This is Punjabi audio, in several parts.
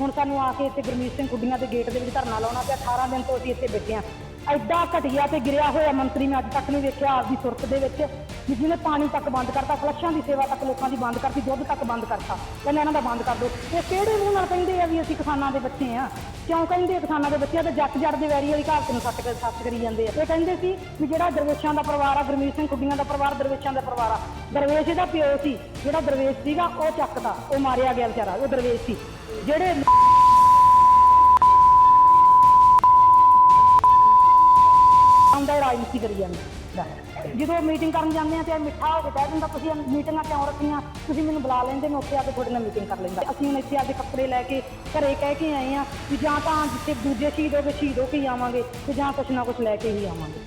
ਹੁਣ ਸਾਨੂੰ ਆ ਕੇ ਇੱਥੇ ਗੁਰਮੀਤ ਸਿੰਘ ਖੁੱਡੀਆਂ ਦੇ ਗੇਟ ਦੇ ਵਿੱਚ ਧਰਨਾ ਲਾਉਣਾ ਪਿਆ। 18 ਦਿਨ ਤੋਂ ਅਸੀਂ ਇੱਥੇ ਬੈਠੇ ਹਾਂ। ਐਡਾ ਘਟੀਆ ਤੇ ਗਿਰਿਆ ਹੋਇਆ ਮੰਤਰੀ ਮੈਂ ਅੱਜ ਤੱਕ ਨਹੀਂ ਵੇਖਿਆ ਆਪਦੀ ਸੁਰਤ ਦੇ ਵਿੱਚ। ਵੀ ਜਿਹਨੇ ਪਾਣੀ ਤੱਕ ਬੰਦ ਕਰਤਾ, ਫਲਸ਼ਾਂ ਦੀ ਸੇਵਾ ਤੱਕ ਲੋਕਾਂ ਦੀ ਬੰਦ ਕਰਤੀ, ਦੁੱਧ ਤੱਕ ਬੰਦ ਕਰਤਾ। ਕਹਿੰਦੇ ਇਹਨਾਂ ਦਾ ਬੰਦ ਕਰ ਦਿਓ। ਇਹ ਕਿਹੜੇ ਮੂੰਹ ਨਾਲ ਕਹਿੰਦੇ ਆ ਵੀ ਅਸੀਂ ਕਿਸਾਨਾਂ ਦੇ ਬੱਚੇ ਆ ਕਿਉਂ ਕਹਿੰਦੇ ਕਿਸਾਨਾਂ ਦੇ ਬੱਚੇ? ਤੇ ਜੱਟ ਜੜ ਦੇ ਵੈਰੀ ਵਾਲੀ ਕਹਾਵਤ ਨੂੰ ਸੱਟ ਕਰ ਸੱਚ ਕਰੀ ਜਾਂਦੇ ਆ। ਇਹ ਕਹਿੰਦੇ ਸੀ ਵੀ ਜਿਹੜਾ ਦਰਵੇਸ਼ਾਂ ਦਾ ਪਰਿਵਾਰ ਆ, ਗੁਰਮੀਤ ਸਿੰਘ ਕੁੱਡੀਆਂ ਦਾ ਪਰਿਵਾਰ, ਦਰਵੇਸ਼ਾਂ ਦਾ ਪਰਿਵਾਰ ਆ, ਦਰਵੇਸ਼ ਇਹਦਾ ਪਿਓ ਸੀ। ਜਿਹੜਾ ਦਰਵੇਸ਼ ਸੀਗਾ, ਉਹ ਚੱਕਦਾ, ਉਹ ਮਾਰਿਆ ਗਿਆ ਵਿਚਾਰਾ, ਉਹ ਦਰਵੇਸ਼ ਸੀ। ਜਿਹੜੇ ਆਉਂਦਾ ਰਾਜਨੀਤੀ ਕਰੀ ਜਾਂਦਾ। ਜਦੋਂ ਮੀਟਿੰਗ ਕਰਨ ਜਾਂਦੇ ਆ ਤੇ ਮਿੱਠਾ ਹੋ ਕੇ ਕਹਿ ਦਿੰਦਾ ਤੁਸੀਂ ਮੀਟਿੰਗਾਂ ਕਿਉਂ ਰੱਖੀਆਂ? ਤੁਸੀਂ ਮੈਨੂੰ ਬੁਲਾ ਲੈਂਦੇ, ਮੈਂ ਉੱਥੇ ਆ ਕੇ ਤੁਹਾਡੇ ਨਾਲ ਮੀਟਿੰਗ ਕਰ ਲੈਂਦਾ। ਅਸੀਂ ਹੁਣ ਇੱਥੇ ਆਪਦੇ ਕੱਪੜੇ ਲੈ ਕੇ ਘਰੇ ਕਹਿ ਕੇ ਆਏ ਆ ਵੀ ਜਾਂ ਤਾਂ ਜਿੱਥੇ ਦੂਜੇ ਸ਼ਹੀਦ ਹੋ ਗਏ ਸ਼ਹੀਦ ਹੋ ਕੇ ਹੀ ਆਵਾਂਗੇ ਤੇ ਜਾਂ ਕੁਛ ਨਾ ਕੁਛ ਲੈ ਕੇ ਹੀ ਆਵਾਂਗੇ।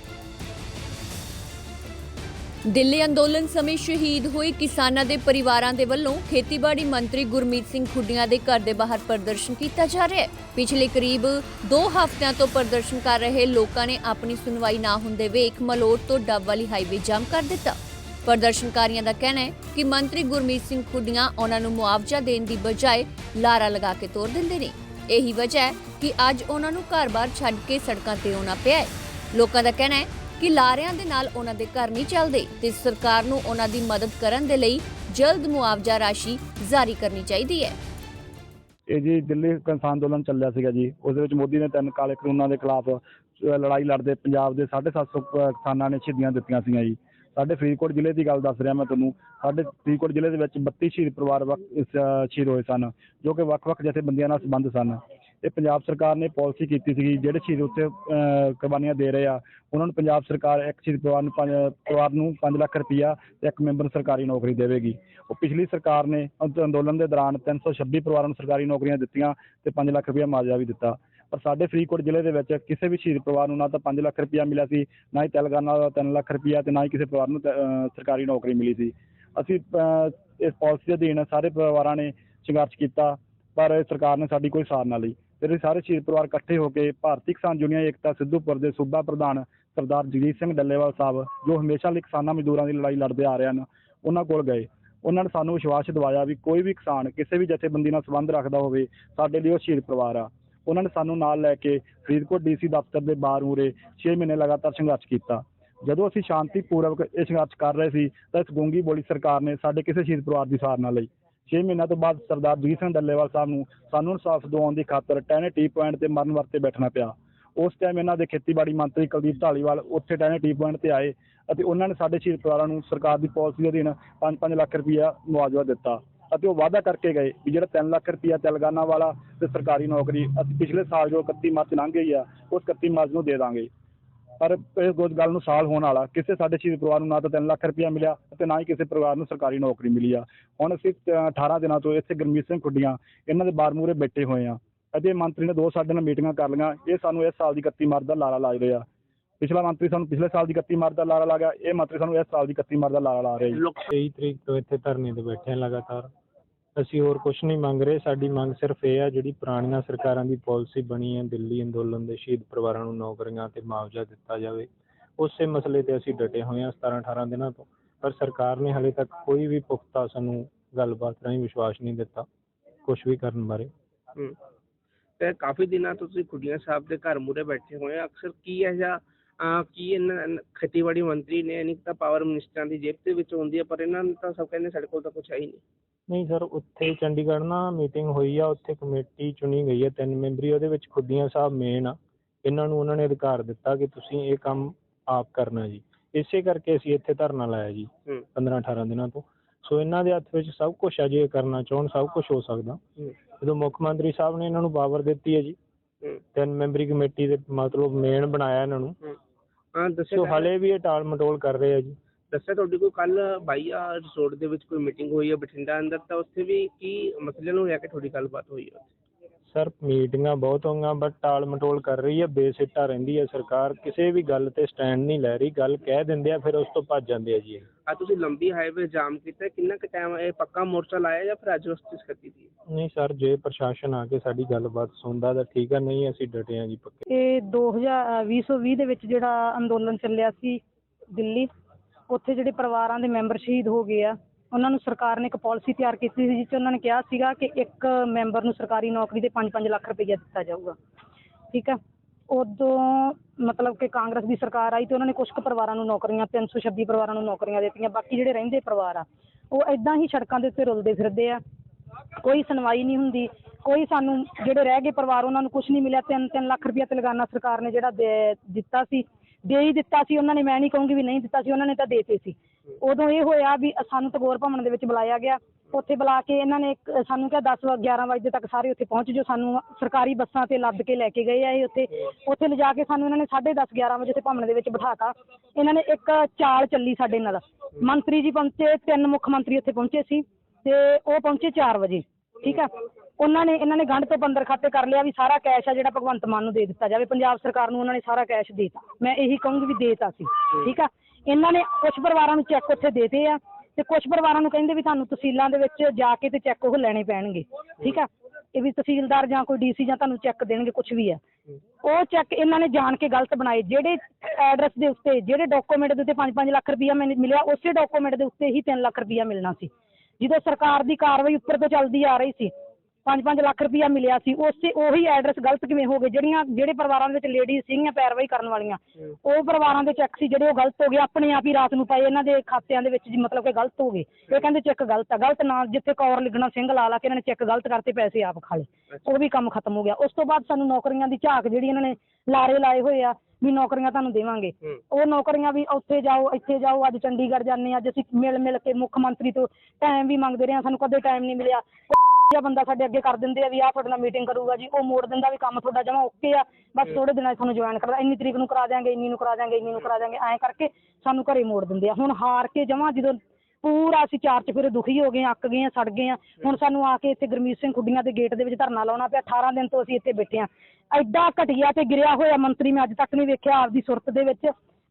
ਦਿੱਲੀ ਅੰਦੋਲਨ ਸਮੇਂ ਸ਼ਹੀਦ ਹੋਏ ਕਿਸਾਨਾਂ ਦੇ ਪਰਿਵਾਰਾਂ ਦੇ ਵੱਲੋਂ ਖੇਤੀਬਾੜੀ ਮੰਤਰੀ ਗੁਰਮੀਤ ਸਿੰਘ ਖੁੱਡੀਆਂ ਦੇ ਘਰ ਦੇ ਬਾਹਰ ਪ੍ਰਦਰਸ਼ਨ ਕੀਤਾ ਜਾ ਰਿਹਾ ਹੈ। ਪਿਛਲੇ ਕਰੀਬ 2 ਹਫ਼ਤਿਆਂ ਤੋਂ ਪ੍ਰਦਰਸ਼ਨ ਕਰ ਰਹੇ ਲੋਕਾਂ ਨੇ ਆਪਣੀ ਸੁਣਵਾਈ ਨਾ ਹੁੰਦੇ ਵੇਖ ਮਲੋਟ ਤੋਂ ਡੱਬ ਵਾਲੀ ਹਾਈਵੇ ਜਾਮ ਕਰ ਦਿੱਤਾ। ਪ੍ਰਦਰਸ਼ਨਕਾਰੀਆਂ ਦਾ ਕਹਿਣਾ ਹੈ ਕਿ ਮੰਤਰੀ ਗੁਰਮੀਤ ਸਿੰਘ ਖੁੱਡੀਆਂ ਉਹਨਾਂ ਨੂੰ ਮੁਆਵਜ਼ਾ ਦੇਣ ਦੀ ਬਜਾਏ ਲਾਰਾ ਲਗਾ ਕੇ ਤੋਰ ਦਿੰਦੇ ਨੇ। ਇਹੀ ਵਜ੍ਹਾ ਹੈ ਕਿ ਅੱਜ ਉਹਨਾਂ ਨੂੰ ਘਰ-ਬਾਰ ਛੱਡ ਕੇ ਸੜਕਾਂ ਤੇ ਆਉਣਾ ਪਿਆ ਹੈ। ਲੋਕਾਂ ਦਾ ਕਹਿਣਾ ਹੈ ਕਿ ਲਾਰਿਆਂ ਦੇ ਨਾਲ ਉਹਨਾਂ ਦੇ ਘਰ ਨਹੀਂ ਚੱਲਦੇ ਤੇ ਸਰਕਾਰ ਨੂੰ ਉਹਨਾਂ ਦੀ ਮਦਦ ਕਰਨ ਦੇ ਲਈ ਜਲਦ ਮੁਆਵਜ਼ਾ ਰਾਸ਼ੀ ਜਾਰੀ ਕਰਨੀ ਚਾਹੀਦੀ ਹੈ। ਇਹ ਜੀ ਦਿੱਲੀ ਕਿਸਾਨ ਅੰਦੋਲਨ ਚੱਲਿਆ ਸੀਗਾ ਜੀ। ਉਸ ਦੇ ਵਿੱਚ ਮੋਦੀ ਨੇ ਤਿੰਨ ਕਾਲੇ ਕਾਨੂੰਨਾਂ ਦੇ ਖਿਲਾਫ ਲੜਾਈ ਲੜਦੇ ਪੰਜਾਬ ਦੇ 750 ਕਿਸਾਨਾਂ ਨੇ ਸ਼ਹੀਦੀਆਂ ਦਿੱਤੀਆਂ ਸੀਗੀਆਂ ਜੀ। ਸਾਡੇ ਫਰੀਦਕੋਟ ਜ਼ਿਲ੍ਹੇ ਦੀ ਗੱਲ ਦੱਸ ਰਿਹਾ ਮੈਂ ਤੁਹਾਨੂੰ। ਸਾਡੇ ਫਰੀਦਕੋਟ ਜ਼ਿਲ੍ਹੇ ਦੇ ਵਿੱਚ 32 ਸ਼ਹੀਦ ਪਰਿਵਾਰ ਸ਼ਹੀਦ ਹੋਏ ਸਨ, ਜੋ ਕਿ ਵੱਖ-ਵੱਖ ਜਥੇਬੰਦੀਆਂ ਨਾਲ ਸੰਬੰਧ ਸਨ। ਇਹ ਪੰਜਾਬ ਸਰਕਾਰ ਨੇ ਪਾਲਿਸੀ ਕੀਤੀ ਸੀਗੀ ਜਿਹੜੇ ਸ਼ਹੀਦ ਉੱਤੇ ਅ, ਕੁਰਬਾਨੀਆਂ ਦੇ ਰਹੇ ਆ ਉਹਨਾਂ ਨੂੰ ਪੰਜਾਬ ਸਰਕਾਰ ਇੱਕ ਸ਼ਹੀਦ ਪਰਿਵਾਰ ਨੂੰ ਪੰਜ ਪਰਿਵਾਰ ਨੂੰ 5 ਲੱਖ ਰੁਪਈਆ ਤੇ ਇੱਕ ਮੈਂਬਰ ਨੂੰ ਸਰਕਾਰੀ ਨੌਕਰੀ ਦੇਵੇਗੀ। ਉਹ ਪਿਛਲੀ ਸਰਕਾਰ ਨੇ ਅੰਦੋਲਨ ਦੇ ਦੌਰਾਨ 326 ਪਰਿਵਾਰਾਂ ਨੂੰ ਸਰਕਾਰੀ ਨੌਕਰੀਆਂ ਦਿੱਤੀਆਂ ਤੇ 5 ਲੱਖ ਰੁਪਇਆ ਮੁਆਵਜ਼ਾ ਵੀ ਦਿੱਤਾ। ਪਰ ਸਾਡੇ ਫਰੀਦਕੋਟ ਜ਼ਿਲ੍ਹੇ ਦੇ ਵਿੱਚ ਕਿਸੇ ਵੀ ਸ਼ਹੀਦ ਪਰਿਵਾਰ ਨੂੰ ਨਾ ਤਾਂ 5 ਲੱਖ ਰੁਪਇਆ ਮਿਲਿਆ ਸੀ ਨਾ ਹੀ ਤੇਲੰਗਾਨਾ ਦਾ 3 ਲੱਖ ਰੁਪਈਆ ਤੇ ਨਾ ਹੀ ਕਿਸੇ ਪਰਿਵਾਰ ਨੂੰ ਸਰਕਾਰੀ ਨੌਕਰੀ ਮਿਲੀ ਸੀ। ਅਸੀਂ ਅਹ, ਇਸ ਪਾਲਿਸੀ ਦੇ ਅਧੀਨ ਸਾਰੇ ਪਰਿਵਾਰਾਂ ਨੇ ਸੰਘਰਸ਼ ਕੀਤਾ ਪਰ ਸਰਕਾਰ ਨੇ ਸਾਡੀ ਕੋਈ ਸਾਰ ਨਾ ਲਈ। ਫਿਰ ਸਾਰੇ ਸ਼ਹੀਦ ਪਰਿਵਾਰ ਇਕੱਠੇ ਹੋ ਕੇ ਭਾਰਤੀ ਕਿਸਾਨ ਯੂਨੀਅਨ, ਏਕਤਾ, ਸਿੱਧੂਪੁਰ ਦੇ ਸੂਬਾ ਪ੍ਰਧਾਨ ਸਰਦਾਰ ਜਗਜੀਤ ਸਿੰਘ ਡੱਲੇਵਾਲ ਸਾਹਿਬ, ਜੋ ਹਮੇਸ਼ਾ ਲਈ ਕਿਸਾਨਾਂ ਮਜ਼ਦੂਰਾਂ ਦੀ ਲੜਾਈ ਲੜਦੇ ਆ ਰਹੇ ਹਨ, ਉਹਨਾਂ ਕੋਲ ਗਏ। ਉਹਨਾਂ ਨੇ ਸਾਨੂੰ ਵਿਸ਼ਵਾਸ ਦਿਵਾਇਆ ਵੀ ਕੋਈ ਵੀ ਕਿਸਾਨ ਕਿਸੇ ਵੀ ਜਥੇਬੰਦੀ ਨਾਲ ਸੰਬੰਧ ਰੱਖਦਾ ਹੋਵੇ, ਸਾਡੇ ਲਈ ਉਹ ਸ਼ਹੀਦ ਪਰਿਵਾਰ ਆ। ਉਹਨਾਂ ਨੇ ਸਾਨੂੰ ਨਾਲ ਲੈ ਕੇ ਫਰੀਦਕੋਟ ਡੀਸੀ ਦਫ਼ਤਰ ਦੇ ਬਾਹਰ ਮੂਹਰੇ 6 ਮਹੀਨੇ ਲਗਾਤਾਰ ਸੰਘਰਸ਼ ਕੀਤਾ। ਜਦੋਂ ਅਸੀਂ ਸ਼ਾਂਤੀਪੂਰਵਕ ਇਹ ਸੰਘਰਸ਼ ਕਰ ਰਹੇ ਸੀ, ਤਾਂ ਇਸ ਗੂੰਗੀ ਬੋਲੀ ਸਰਕਾਰ ਨੇ ਸਾਡੇ ਕਿਸੇ ਸ਼ਹੀਦ ਪਰਿਵਾਰ ਦੀ ਸਾਰ ਨਾ ਲਈ। 6 ਮਹੀਨਿਆਂ ਤੋਂ ਬਾਅਦ ਸਰਦਾਰ ਜਗਜੀਤ ਸਿੰਘ ਡੱਲੇਵਾਲ ਸਾਹਿਬ ਨੂੰ ਸਾਨੂੰ ਇਨਸਾਫ ਦਿਵਾਉਣ ਦੀ ਖਾਤਰ ਟੈਨੇ ਟੀ ਪੁਆਇੰਟ ਤੇ ਮਰਨ ਵਰਤੇ ਬੈਠਣਾ ਪਿਆ। ਉਸ ਟਾਈਮ ਇਹਨਾਂ ਦੇ ਖੇਤੀਬਾੜੀ ਮੰਤਰੀ ਕੁਲਦੀਪ ਢਾਲੀਵਾਲ ਉੱਥੇ ਟੈਨੇ ਟੀ ਪੁਆਇੰਟ ਤੇ ਆਏ ਅਤੇ ਉਹਨਾਂ ਨੇ ਸਾਡੇ ਸ਼ਹੀਦ ਪਰਿਵਾਰਾਂ ਨੂੰ ਸਰਕਾਰ ਦੀ ਪਾਲਿਸੀ ਅਧੀਨ 5-5 ਲੱਖ ਰੁਪਇਆ ਮੁਆਵਜ਼ਾ ਦਿੱਤਾ ਅਤੇ ਉਹ ਵਾਅਦਾ ਕਰਕੇ ਗਏ ਵੀ ਜਿਹੜਾ 3 ਲੱਖ ਰੁਪਇਆ ਤੇਲੰਗਾਨਾ ਵਾਲਾ ਤੇ ਸਰਕਾਰੀ ਨੌਕਰੀ ਅਸੀਂ ਪਿਛਲੇ ਸਾਲ ਜੋ 31 ਮਾਰਚ ਲੰਘ ਗਈ ਆ, ਉਸ 31 ਮਾਰਚ ਨੂੰ ਦੇ ਦਾਂਗੇ। ਪਰ ਇਸ ਗੱਲ ਨੂੰ ਸਾਲ ਹੋਣ ਵਾਲਾ ਕਿਸੇ ਸਾਡੇ ਸ਼ਹੀਦ ਪਰਿਵਾਰ ਨੂੰ ਨਾ ਤਾਂ 3 ਲੱਖ ਰੁਪਇਆ ਮਿਲਿਆ ਅਤੇ ਨਾ ਹੀ ਕਿਸੇ ਪਰਿਵਾਰ ਨੂੰ ਸਰਕਾਰੀ ਨੌਕਰੀ ਮਿਲੀ ਆ। ਹੁਣ ਅਸੀਂ ਅ, 18 ਦਿਨਾਂ ਤੋਂ ਇੱਥੇ ਗੁਰਮੀਤ ਸਿੰਘ ਖੁੱਡੀਆਂ ਇਹਨਾਂ ਦੇ ਬਾਰ ਮੂਹਰੇ ਬੈਠੇ ਹੋਏ ਆ। ਅਜੇ ਮੰਤਰੀ ਨੇ ਦੋ ਸਾਡੇ ਨਾਲ ਮੀਟਿੰਗਾਂ ਕਰ ਲਈਆਂ ਇਹ ਸਾਨੂੰ ਇਸ ਸਾਲ ਦੀ 31 ਮਾਰਚ ਦਾ ਲਾਰਾ ਲਾ ਰਹੇ ਆ। ਪਿਛਲਾ ਮੰਤਰੀ ਸਾਨੂੰ ਪਿਛਲੇ ਸਾਲ ਦੀ 31 ਮਾਰਚ ਦਾ ਲਾਰਾ ਲਾ ਗਿਆ ਇਹ ਮੰਤਰੀ ਸਾਨੂੰ ਇਸ ਸਾਲ ਦੀ 31 ਮਾਰਚ ਦਾ ਲਾਰਾ ਲਾ ਰਹੇ ਜੀ 23 ਤਰੀਕ ਤੋਂ ਇੱਥੇ ਧਰਨੇ ਤੇ ਬੈਠੇ ਹਾਂ ਲਗਾਤਾਰ। ਅਸੀਂ ਹੋਰ ਕੁਝ ਨਹੀਂ ਮੰਗ ਰਹੇ। ਸਾਡੀ ਮੰਗ ਸਿਰਫ ਇਹ ਆ ਜਿਹੜੀ ਪੁਰਾਣੀਆਂ ਸਰਕਾਰਾਂ ਦੀ ਪਾਲਿਸੀ ਬਣੀ ਹੈ ਦਿੱਲੀ ਅੰਦੋਲਨ ਦੇ ਸ਼ਹੀਦ ਪਰਿਵਾਰਾਂ ਨੂੰ ਨੌਕਰੀਆਂ ਤੇ ਮੁਆਵਜ਼ਾ ਦਿੱਤਾ ਜਾਵੇ। ਉਸੇ ਮਸਲੇ ਤੇ ਅਸੀਂ ਡਟੇ ਹੋਏ ਹਾਂ 17 18 ਦਿਨਾਂ ਤੋਂ। ਪਰ ਸਰਕਾਰ ਨੇ ਹਲੇ ਤੱਕ ਕੋਈ ਵੀ ਪੁਖਤਾ ਸਾਨੂੰ ਗੱਲਬਾਤ ਰਾਹੀਂ ਵਿਸ਼ਵਾਸ ਨਹੀਂ ਦਿੱਤਾ। ਕੁਝ ਵੀ ਕਰਨ ਬਾਰੇ। ਹਮ। ਤੇ ਕਾਫੀ ਦਿਨਾਂ ਤੋਂ ਤੁਸੀਂ ਖੁੱਡੀਆਂ ਸਾਹਿਬ ਦੇ ਘਰ ਮੂਰੇ ਬੈਠੇ ਹੋਏ ਆ। ਅਕਸਰ ਕੀ ਹੈ ਜਾਂ ਅਹ, ਕੀ ਇਹਨਾਂ ਇਹਨਾਂ- ਖੇਤੀਬਾੜੀ ਮੰਤਰੀ ਨੇ ਯਾਨੀ ਤਾਂ ਪਾਵਰ ਮਿਨਿਸਟਰਾਂ ਦੀ ਜੇਬ ਦੇ ਵਿੱਚ ਹੁੰਦੀ ਹੈ ਪਰ ਇਹਨਾਂ ਨੂੰ ਤਾਂ ਸਭ ਕਹਿੰਦੇ ਸਾਡੇ ਕੋਲ ਤਾਂ ਕੁਝ ਹੈ ਹੀ ਨਹੀਂ। ਨਹੀਂ ਸਰ ਉੱਥੇ ਚੰਡੀਗੜ੍ਹ ਨਾ ਮੀਟਿੰਗ ਹੋਈ ਆ ਉੱਥੇ ਕਮੇਟੀ ਚੁਣੀ ਗਈ ਹੈ ਤਿੰਨ ਮੈਂਬਰੀ ਉਹਦੇ ਵਿੱਚ ਖੁੱਡੀਆਂ ਸਾਹਿਬ ਮੇਨ ਆ। ਇਹਨਾਂ ਨੂੰ ਉਹਨਾਂ ਨੇ ਅਧਿਕਾਰ ਦਿੱਤਾ ਕਿ ਤੁਸੀਂ ਇਹ ਕੰਮ ਆਪ ਕਰਨਾ ਜੀ। ਇਸੇ ਕਰਕੇ ਅਸੀਂ ਇੱਥੇ ਧਰਨਾ ਲਾਇਆ ਜੀ ਹੂੰ। 15 18 ਦਿਨਾਂ ਤੋਂ। ਸੋ ਇਹਨਾਂ ਦੇ ਹੱਥ ਵਿੱਚ ਸਭ ਕੁਝ ਆ ਜੇ ਇਹ ਕਰਨਾ ਚਾਹਣ ਸਭ ਕੁਝ ਹੋ ਸਕਦਾ। ਜਦੋਂ ਮੁੱਖ ਮੰਤਰੀ ਸਾਹਿਬ ਨੇ ਇਹਨਾਂ ਨੂੰ ਪਾਵਰ ਦਿੱਤੀ ਹੈ ਜੀ ਤਿੰਨ ਮੈਂਬਰੀ ਕਮੇਟੀ ਦੇ ਮਤਲਬ ਮੇਨ ਬਣਾਇਆ ਇਹਨਾਂ ਨੂੰ। ਹੂੰ। ਹਾਂ ਦੱਸਿਆ ਸੋ ਤਾਂ- ਹਲੇ ਵੀ ਇਹ ਟਾਲ ਮਟੋਲ ਕਰ ਰਹੇ ਆ ਜੀ। ਦੱਸਿਆ ਤੁਹਾਡੀ ਕੋਈ ਕੱਲ ਬਾਈਆ ਰਿਸੋਰਟ ਦੇ ਵਿੱਚ ਕੋਈ ਮੀਟਿੰਗ ਹੋਈ ਹੈ ਬਠਿੰਡਾ ਅੰਦਰ ਤਾਂ ਉੱਥੇ ਵੀ ਕੀ ਮਸਲੇ ਨੂੰ ਲੈ ਕੇ ਤੁਹਾਡੀ ਗੱਲਬਾਤ ਹੋਈ ਹੈ ਸਰ ਮੀਟਿੰਗਾਂ ਬਹੁਤ ਹੋਈਆਂ ਬਟ ਟਾਲ ਮਟੋਲ ਕਰ ਰਹੀ ਹੈ ਬੇਸਿੱਟਾ ਰਹਿੰਦੀ ਹੈ ਸਰਕਾਰ ਕਿਸੇ ਵੀ ਗੱਲ ਤੇ ਸਟੈਂਡ ਨਹੀਂ ਲੈ ਰਹੀ ਗੱਲ ਕਹਿ ਦਿੰਦੇ ਆ ਫਿਰ ਉਸ ਤੋਂ ਭੱਜ ਜਾਂਦੇ ਆ ਜੀ ਇਹ। ਆ ਤੁਸੀਂ ਲੰਬੀ ਹਾਈਵੇ ਜਾਮ ਕੀਤਾ ਕਿੰਨਾ ਕੁ ਟਾਈਮ ਇਹ ਪੱਕਾ ਮੋਰਚਾ ਲਾਇਆ ਜਾਂ ਫਿਰ ਅੱਜ ਉਸ ਸਥਿਤੀ ਦੀ ਨਹੀਂ ਸਰ ਜੇ ਪ੍ਰਸ਼ਾਸਨ ਆ ਕੇ ਸਾਡੀ ਗੱਲਬਾਤ ਸੁਣਦਾ ਤਾਂ ਠੀਕ ਆ ਨਹੀਂ ਅਸੀਂ ਡਟੇ ਆ ਜੀ ਪੱਕੇ। ਇਹ 2000 2020 ਦੇ ਵਿੱਚ ਜਿਹੜਾ ਅੰਦੋਲਨ ਚੱਲਿਆ ਸੀ ਦਿੱਲੀ ਉੱਥੇ ਜਿਹੜੇ ਪਰਿਵਾਰਾਂ ਦੇ ਮੈਂਬਰ ਸ਼ਹੀਦ ਹੋ ਗਏ ਆ, ਉਹਨਾਂ ਨੂੰ ਸਰਕਾਰ ਨੇ ਇੱਕ ਪਾਲਿਸੀ ਤਿਆਰ ਕੀਤੀ ਸੀ, ਜਿਸ 'ਚ ਉਹਨਾਂ ਨੇ ਕਿਹਾ ਸੀਗਾ ਕਿ ਇੱਕ ਮੈਂਬਰ ਨੂੰ ਸਰਕਾਰੀ ਨੌਕਰੀ ਦੇ 5-5 ਲੱਖ ਰੁਪਈਆ ਦਿੱਤਾ ਜਾਊਗਾ। ਠੀਕ ਹੈ ਉਦੋਂ ਮਤਲਬ ਕਿ ਕਾਂਗਰਸ ਦੀ ਸਰਕਾਰ ਆਈ ਤੇ ਉਹਨਾਂ ਨੇ ਕੁਝ ਕੁ ਪਰਿਵਾਰਾਂ ਨੂੰ ਨੌਕਰੀਆਂ 326 ਪਰਿਵਾਰਾਂ ਨੂੰ ਨੌਕਰੀਆਂ ਦਿੱਤੀਆਂ, ਬਾਕੀ ਜਿਹੜੇ ਰਹਿੰਦੇ ਪਰਿਵਾਰ ਆ, ਉਹ ਐਦਾਂ ਹੀ ਸੜਕਾਂ ਦੇ ਉੱਤੇ ਰੁਲਦੇ ਫਿਰਦੇ ਆ। ਕੋਈ ਸੁਣਵਾਈ ਨਹੀਂ ਹੁੰਦੀ, ਕੋਈ ਸਾਨੂੰ ਜਿਹੜੇ ਰਹਿ ਗਏ ਪਰਿਵਾਰ, ਉਹਨਾਂ ਨੂੰ ਕੁਝ ਨਹੀਂ ਮਿਲਿਆ। 3-3 ਲੱਖ ਰੁਪਇਆ ਤੇਲੰਗਾਨਾ ਸਰਕਾਰ ਨੇ ਜਿਹੜਾ ਦਿੱਤਾ ਸੀ ਦੇ ਹੀ ਦਿੱਤਾ ਸੀ, ਉਹਨਾਂ ਨੇ, ਮੈਂ ਨਹੀਂ ਕਹੂੰਗੀ ਵੀ ਨਹੀਂ ਦਿੱਤਾ ਸੀ, ਉਹਨਾਂ ਨੇ ਤਾਂ ਦੇਤੇ ਸੀ। ਉਦੋਂ ਇਹ ਹੋਇਆ ਵੀ ਸਾਨੂੰ ਤਗੋਰ ਭਵਨ ਦੇ ਵਿੱਚ ਬੁਲਾਇਆ ਗਿਆ। ਉੱਥੇ ਬੁਲਾ ਕੇ ਇਹਨਾਂ ਨੇ ਇੱਕ- ਸਾਨੂੰ ਕਿਹਾ 10 ਵ- 11 ਵਜੇ ਤੱਕ ਸਾਰੇ ਉੱਥੇ ਪਹੁੰਚ ਜੋ ਸਾਨੂੰ ਸਰਕਾਰੀ ਬੱਸਾਂ ਤੇ ਲੱਦ ਕੇ ਲੈ ਕੇ ਗਏ ਆ ਇਹ ਉੱਥੇ। ਉੱਥੇ ਲਿਜਾ ਕੇ ਸਾਨੂੰ ਇਹਨਾਂ ਨੇ 10:30 11 ਵਜੇ ਤੇ ਭਵਨ ਦੇ ਵਿੱਚ ਬਿਠਾਤਾ। ਇਹਨਾਂ ਨੇ ਇੱਕ ਚਾਲ ਚੱਲੀ ਸਾਡੇ ਨਾਲ। ਮੰਤਰੀ ਜੀ ਪਹੁੰਚੇ, ਤਿੰਨ ਮੁੱਖ ਮੰਤਰੀ ਉੱਥੇ ਪਹੁੰਚੇ ਸੀ ਤੇ ਉਹ ਪਹੁੰਚੇ 4 ਵਜੇ। ਠੀਕ ਆ? ਉਹਨਾਂ ਨੇ, ਇਹਨਾਂ ਨੇ ਗੰਢ ਤੋਂ ਬੰਦਰ ਖਾਤੇ ਕਰ ਲਿਆ ਵੀ ਸਾਰਾ ਕੈਸ਼ ਆ ਜਿਹੜਾ ਭਗਵੰਤ ਮਾਨ ਨੂੰ ਦੇ ਦਿੱਤਾ ਜਾਵੇ। ਪੰਜਾਬ ਸਰਕਾਰ ਨੂੰ ਉਹਨਾਂ ਨੇ ਸਾਰਾ ਕੈਸ਼ ਦੇਤਾ। ਮੈਂ ਇਹੀ ਕਹੂੰਗੀ ਵੀ ਦੇਤਾ ਸੀ। ਠੀਕ ਆ? ਇਹਨਾਂ ਨੇ ਕੁਝ ਪਰਿਵਾਰਾਂ ਨੂੰ ਚੈੱਕ ਉੱਥੇ ਦੇਤੇ ਆ ਤੇ ਕੁਝ ਪਰਿਵਾਰਾਂ ਨੂੰ ਕਹਿੰਦੇ ਵੀ ਤੁਹਾਨੂੰ ਤਹਿਸੀਲਾਂ ਦੇ ਵਿੱਚ ਜਾ ਕੇ ਤੇ ਚੈੱਕ ਉਹ ਲੈਣੇ ਪੈਣਗੇ। ਠੀਕ ਆ? ਇਹ ਵੀ ਤਹਿਸੀਲਦਾਰ ਜਾਂ ਕੋਈ ਡੀਸੀ ਜਾਂ ਤੁਹਾਨੂੰ ਚੈੱਕ ਦੇਣਗੇ ਕੁਝ ਵੀ ਆ। ਉਹ ਚੈੱਕ ਇਹਨਾਂ ਨੇ ਜਾਣ ਕੇ ਗਲਤ ਬਣਾਏ। ਜਿਹੜੇ ਐਡਰੈਸ ਦੇ ਉੱਤੇ, ਜਿਹੜੇ ਡਾਕੂਮੈਂਟ ਦੇ ਉੱਤੇ 5-5 ਲੱਖ ਰੁਪਇਆ ਮੈਨੂੰ ਮਿਲਿਆ, ਉਸੇ ਡਾਕੂਮੈਂਟ ਦੇ ਉੱਤੇ ਹੀ 3 ਲੱਖ ਰੁਪਇਆ ਮਿਲਣਾ ਸੀ। ਜਦੋਂ ਸਰਕਾਰ ਦੀ ਕਾਰਵਾਈ ਉੱਪਰ ਤੋਂ ਚੱਲਦੀ ਆ ਰਹੀ ਸੀ 5-5 ਲੱਖ ਰੁਪਈਆ ਮਿਲਿਆ ਸੀ। ਉਸੇ ਉਹੀ ਐਡਰੈਸ ਗਲਤ ਕਿਵੇਂ ਹੋ ਗਏ? ਜਿਹੜੀਆਂ ਜਿਹੜੇ ਪਰਿਵਾਰਾਂ ਦੇ ਵਿੱਚ ਲੇਡੀਜ਼ ਸੀਗੀਆਂ ਪੈਰਵਾਈ ਕਰਨ ਵਾਲੀਆਂ ਉਹ ਪਰਿਵਾਰਾਂ ਦੇ ਚੈੱਕ ਸੀ ਜਿਹੜੇ ਉਹ ਗਲਤ ਹੋ ਗਏ। ਆਪਣੇ ਆਪ ਹੀ ਰਾਤ ਨੂੰ ਪਏ ਇਹਨਾਂ ਦੇ ਖਾਤਿਆਂ ਦੇ ਵਿੱਚ ਜੀ ਮਤਲਬ ਕਿ ਗਲਤ ਹੋ ਗਏ। ਇਹ ਕਹਿੰਦੇ ਚੈੱਕ ਗਲਤ ਆ। ਗਲਤ ਨਾ ਜਿੱਥੇ ਕੌਰ ਲਿਖਣਾ ਸਿੰਘ ਲਾ ਲਾ ਕੇ ਇਹਨਾਂ ਨੇ ਚੈੱਕ ਗਲਤ ਕਰਤੇ ਪੈਸੇ ਆਪ ਖਾ ਲਏ। ਉਹ ਵੀ ਕੰਮ ਖਤਮ ਹੋ ਗਿਆ। ਉਸ ਤੋਂ ਬਾਅਦ ਸਾਨੂੰ ਨੌਕਰੀਆਂ ਦੀ ਝਾਕ ਜਿਹੜੀ ਇਹਨਾਂ ਨੇ ਲਾਰੇ ਲਾਏ ਹੋਏ ਆ ਵੀ ਨੌਕਰੀਆਂ ਤੁਹਾਨੂੰ ਦੇਵਾਂਗੇ। ਉਹ ਨੌਕਰੀਆਂ ਵੀ ਉੱਥੇ ਜਾਓ ਇੱਥੇ ਜਾਓ ਅੱਜ ਚੰਡੀਗੜ੍ਹ ਜਾਂਦੇ ਹਾਂ, ਅੱਜ ਅਸੀਂ ਮਿਲ ਮਿਲ ਕੇ ਮੁੱਖ ਮੰਤਰੀ ਤੋਂ ਟਾਈਮ ਵੀ ਮੰਗਦੇ ਰਹੇ ਸਾਨੂੰ ਕਦੇ ਟਾਈਮ ਨਹੀਂ ਮਿਲਿਆ। ਜਾਂ ਬੰਦਾ ਸਾਡੇ ਅੱਗੇ ਕਰ ਦਿੰਦੇ ਆ ਵੀ ਆਹ ਤੁਹਾਡੇ ਨਾਲ ਮੀਟਿੰਗ ਕਰੂਗਾ ਜੀ ਉਹ ਮੋੜ ਦਿੰਦਾ ਵੀ ਕੰਮ ਤੁਹਾਡਾ ਜਮਾ ਓਕੇ ਆ ਬਸ ਥੋੜੇ ਦਿਨਾਂ 'ਚ ਤੁਹਾਨੂੰ ਜੁਆਇਨ ਕਰਦਾ ਇੰਨੀ ਤਰੀਕ ਨੂੰ ਕਰਾ ਦਿਆਂਗੇ ਇੰਨੀ ਨੂੰ ਕਰਾ ਦਿਆਂਗੇ ਇੰਨੀ ਨੂੰ ਕਰਾ ਦਿਆਂਗੇ ਐਂ ਕਰਕੇ ਸਾਨੂੰ ਘਰੇ ਮੋੜ ਦਿੰਦੇ ਆ। ਹੁਣ ਹਾਰ ਕੇ ਜਮਾ ਜਦੋਂ ਪੂਰਾ ਅਸੀਂ ਚਾਰ ਚਫੇਰੇ ਦੁਖੀ ਹੋ ਗਏ ਆ ਅੱਕ ਗਏ ਆ ਸੜ ਗਏ ਆ ਹੁਣ ਸਾਨੂੰ ਆ ਕੇ ਇੱਥੇ ਗੁਰਮੀਤ ਸਿੰਘ ਖੁੱਡੀਆਂ ਦੇ ਗੇਟ ਦੇ ਵਿੱਚ ਧਰਨਾ ਲਾਉਣਾ ਪਿਆ 18 ਦਿਨ ਤੋਂ ਅਸੀਂ ਇੱਥੇ ਬੈਠੇ ਆ। ਐਡਾ ਘਟੀਆ ਤੇ ਗਿਰਿਆ ਹੋਇਆ ਮੰਤਰੀ ਮੈਂ ਅੱਜ ਤੱਕ ਨਹੀਂ ਵੇਖਿਆ ਆਪਦੀ ਸੁਰਤ ਦੇ ਵਿੱਚ।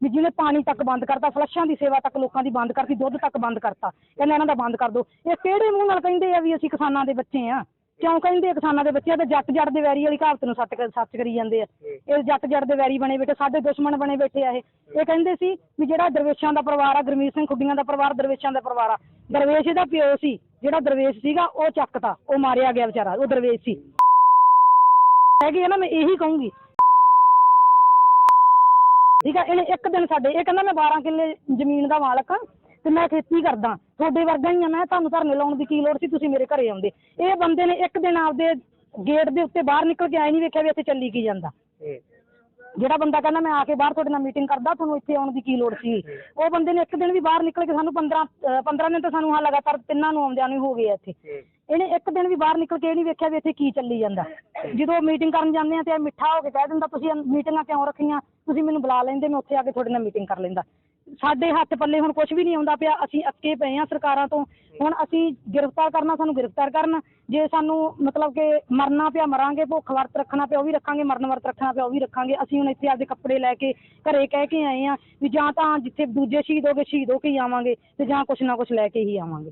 ਵੀ ਜਿਹਨੇ ਪਾਣੀ ਤੱਕ ਬੰਦ ਕਰਤਾ, ਫਲੱਸ਼ਾਂ ਦੀ ਸੇਵਾ ਤੱਕ ਲੋਕਾਂ ਦੀ ਬੰਦ ਕਰਤੀ, ਦੁੱਧ ਤੱਕ ਬੰਦ ਕਰਤਾ, ਕਹਿੰਦੇ ਇਹਨਾਂ ਦਾ ਬੰਦ ਕਰ ਦਿਓ ਇਹ ਕਿਹੜੇ ਮੂੰਹ ਨਾਲ ਕਹਿੰਦੇ ਆ ਵੀ ਅਸੀਂ ਕਿਸਾਨਾਂ ਦੇ ਬੱਚੇ ਆ? ਕਿਉਂ ਕਹਿੰਦੇ ਕਿਸਾਨਾਂ ਦੇ ਬੱਚਿਆਂ ਤੇ ਜੱਟ ਜੜ ਦੇ ਵੈਰੀ ਵਾਲੀ ਕਹਾਵਤ ਨੂੰ ਸੱਚ ਸੱਚ ਕਰੀ ਜਾਂਦੇ ਆ। ਇਹ ਜੱਟ ਜੜ ਦੇ ਵੈਰੀ ਬਣੇ ਬੈਠੇ, ਸਾਡੇ ਦੁਸ਼ਮਣ ਬਣੇ ਬੈਠੇ ਆ ਇਹ। ਇਹ ਕਹਿੰਦੇ ਸੀ ਵੀ ਜਿਹੜਾ ਦਰਵੇਸ਼ਾਂ ਦਾ ਪਰਿਵਾਰ ਆ, ਗੁਰਮੀਤ ਸਿੰਘ ਖੁੱਡੀਆਂ ਦਾ ਪਰਿਵਾਰ, ਦਰਵੇਸ਼ਾਂ ਦਾ ਪਰਿਵਾਰ ਆ, ਦਰਵੇਸ਼ ਇਹਦਾ ਪਿਓ ਸੀ, ਜਿਹੜਾ ਦਰਵੇਸ਼ ਸੀਗਾ, ਉਹ ਚੱਕਤਾ, ਉਹ ਮਾਰਿਆ ਗਿਆ ਵਿਚਾਰਾ, ਉਹ ਦਰਵੇਸ਼ ਸੀ। ਹੈਗੀ ਆ ਨਾ ਮੈਂ ਇਹੀ ਕਹੂੰਗੀ ਠੀਕ ਆ, ਇਹਨੇ ਇੱਕ ਦਿਨ ਸਾਡੇ, ਇਹ ਕਹਿੰਦਾ ਮੈਂ 12 ਕਿੱਲੇ ਜ਼ਮੀਨ ਦਾ ਮਾਲਕ ਹਾਂ ਤੇ ਮੈਂ ਖੇਤੀ ਕਰਦਾ। ਤੁਹਾਡੇ ਵਰਗਾ ਹੀ ਆ, ਮੈਂ ਤੁਹਾਨੂੰ ਧਰਨੇ ਲਾਉਣ ਦੀ ਕੀ ਲੋੜ ਸੀ, ਤੁਸੀਂ ਮੇਰੇ ਘਰੇ ਆਉਂਦੇ। ਇਹ ਬੰਦੇ ਨੇ ਇੱਕ ਦਿਨ ਆਪਦੇ ਗੇਟ ਦੇ ਉੱਤੇ ਬਾਹਰ ਨਿਕਲ ਕੇ ਆਏ ਨਹੀਂ ਵੇਖਿਆ ਵੀ ਇੱਥੇ ਚੱਲੀ ਕੀ ਜਾਂਦਾ। ਜਿਹੜਾ ਬੰਦਾ ਕਹਿੰਦਾ ਮੈਂ ਆ ਕੇ ਬਾਹਰ ਤੁਹਾਡੇ ਨਾਲ ਮੀਟਿੰਗ ਕਰਦਾ, ਤੁਹਾਨੂੰ ਇੱਥੇ ਆਉਣ ਦੀ ਕੀ ਲੋੜ ਸੀ? ਉਹ ਬੰਦੇ ਨੇ ਇੱਕ ਦਿਨ ਵੀ ਬਾਹਰ ਨਿਕਲ ਕੇ ਸਾਨੂੰ 15 ਅਹ 15 ਦਿਨ ਤਾਂ ਸਾਨੂੰ ਹਾਂ ਲਗਾਤਾਰ ਤਿੰਨਾਂ ਨੂੰ ਆਉਂਦਿਆਂ ਨੂੰ ਹੋ ਗਏ ਇੱਥੇ। ਇਹਨੇ ਇੱਕ ਦਿਨ ਵੀ ਬਾਹਰ ਨਿਕਲ ਕੇ ਇਹ ਨਹੀਂ ਵੇਖਿਆ ਵੀ ਇੱਥੇ ਕੀ ਚੱਲੀ ਜਾਂਦਾ। ਜਦੋਂ ਮੀਟਿੰਗ ਕਰਨ ਜਾਂਦੇ ਆ ਤੇ ਇਹ ਮਿੱਠਾ ਹੋ ਕੇ ਕਹਿ ਦਿੰਦਾ, ਤੁਸੀਂ ਮੀਟਿੰਗਾਂ ਕਿਉਂ ਰੱਖੀਆਂ? ਤੁਸੀਂ ਮੈਨੂੰ ਬੁਲਾ ਲੈਂਦੇ, ਮੈਂ ਉੱਥੇ ਆ ਕੇ ਤੁਹਾਡੇ ਨਾਲ ਮੀਟਿੰਗ ਕਰ ਲੈਂਦਾ। ਸਾਡੇ ਹੱਥ ਪੱਲੇ ਹੁਣ ਕੁਝ ਵੀ ਨਹੀਂ ਆਉਂਦਾ ਪਿਆ, ਅਸੀਂ ਅੱਕੇ ਪਏ ਆ ਸਰਕਾਰਾਂ ਤੋਂ। ਹੁਣ ਅਸੀਂ ਗ੍ਰਿਫਤਾਰ ਕਰਨਾ, ਸਾਨੂੰ ਗ੍ਰਿਫਤਾਰ ਕਰਨ। ਜੇ ਸਾਨੂੰ ਮਤਲਬ ਕਿ ਮਰਨਾ ਪਿਆ, ਮਰਾਂਗੇ, ਭੁੱਖ ਵਰਤ ਰੱਖਣਾ ਪਿਆ, ਉਹ ਵੀ ਰੱਖਾਂਗੇ, ਮਰਨ ਵਰਤ ਰੱਖਣਾ ਪਿਆ, ਉਹ ਵੀ ਰੱਖਾਂਗੇ। ਅਸੀਂ ਹੁਣ ਇੱਥੇ ਆਪਦੇ ਕੱਪੜੇ ਲੈ ਕੇ ਘਰੇ ਕਹਿ ਕੇ ਆਏ ਆ ਵੀ ਜਾਂ ਤਾਂ ਜਿੱਥੇ ਦੂਜੇ ਸ਼ਹੀਦ ਹੋ ਗਏ ਸ਼ਹੀਦ ਹੋ ਕੇ ਹੀ ਆਵਾਂਗੇ ਤੇ ਜਾਂ ਕੁਛ ਨਾ ਕੁਛ ਲੈ ਕੇ ਹੀ ਆਵਾਂਗੇ।